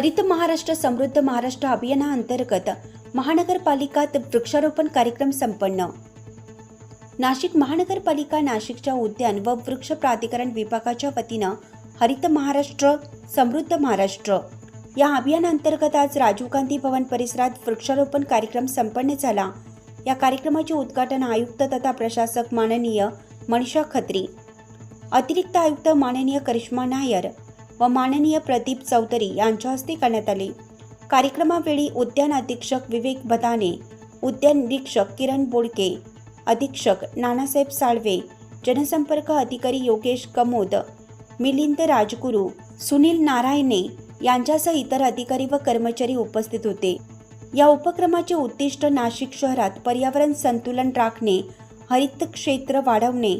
हरित महाराष्ट्र समृद्ध महाराष्ट्र अभियानाअंतर्गत महानगरपालिकात वृक्षारोपण कार्यक्रम संपन्न. नाशिक महानगरपालिका नाशिकच्या उद्यान व वृक्ष प्राधिकरण विभागाच्या वतीनं हरित महाराष्ट्र समृद्ध महाराष्ट्र. या अभियानांतर्गत आज राजीव गांधी भवन परिसरात वृक्षारोपण कार्यक्रम संपन्न झाला. या कार्यक्रमाचे उद्घाटन आयुक्त तथा प्रशासक माननीय मनीषा खत्री अतिरिक्त आयुक्त माननीय करिश्मा नायर व माननीय प्रदीप चौधरी यांच्या हस्ते करण्यात आले. कार्यक्रमावेळी उद्यान अधीक्षक विवेक बदाने उद्यान निरीक्षक किरण बोडके अधीक्षक नानासाहेब साळवे जनसंपर्क अधिकारी योगेश कमोद मिलिंद राजगुरू सुनील नारायणे यांच्यासह इतर अधिकारी व कर्मचारी उपस्थित होते. या उपक्रमाचे उद्दिष्ट नाशिक शहरात पर्यावरण संतुलन राखणे हरित क्षेत्र वाढवणे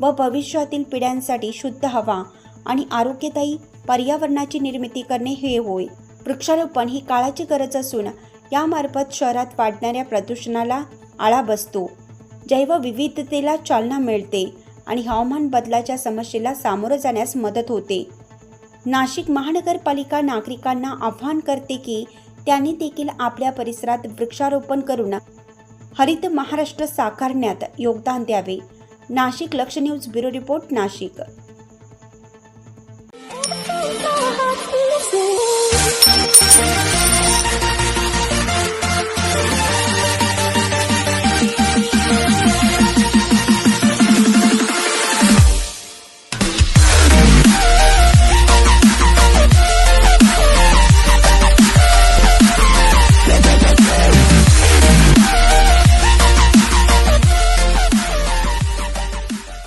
व भविष्यातील पिढ्यांसाठी शुद्ध हवा आणि आरोग्यदायी पर्यावरणाची निर्मिती करणे हे होय. वृक्षारोपण ही काळाची गरज असून यामार्फत शहरात वाढणाऱ्या प्रदूषणाला आळा बसतो. जैवविविधतेला चालना मिळते आणि हवामान बदलाच्या समस्येला सामोरं जाण्यास मदत होते. नाशिक महानगरपालिका नागरिकांना आव्हान करते की त्यांनी देखील आपल्या परिसरात वृक्षारोपण करून हरित महाराष्ट्र साकारण्यात योगदान द्यावे. नाशिक लक्ष न्यूज ब्युरो रिपोर्ट नाशिक.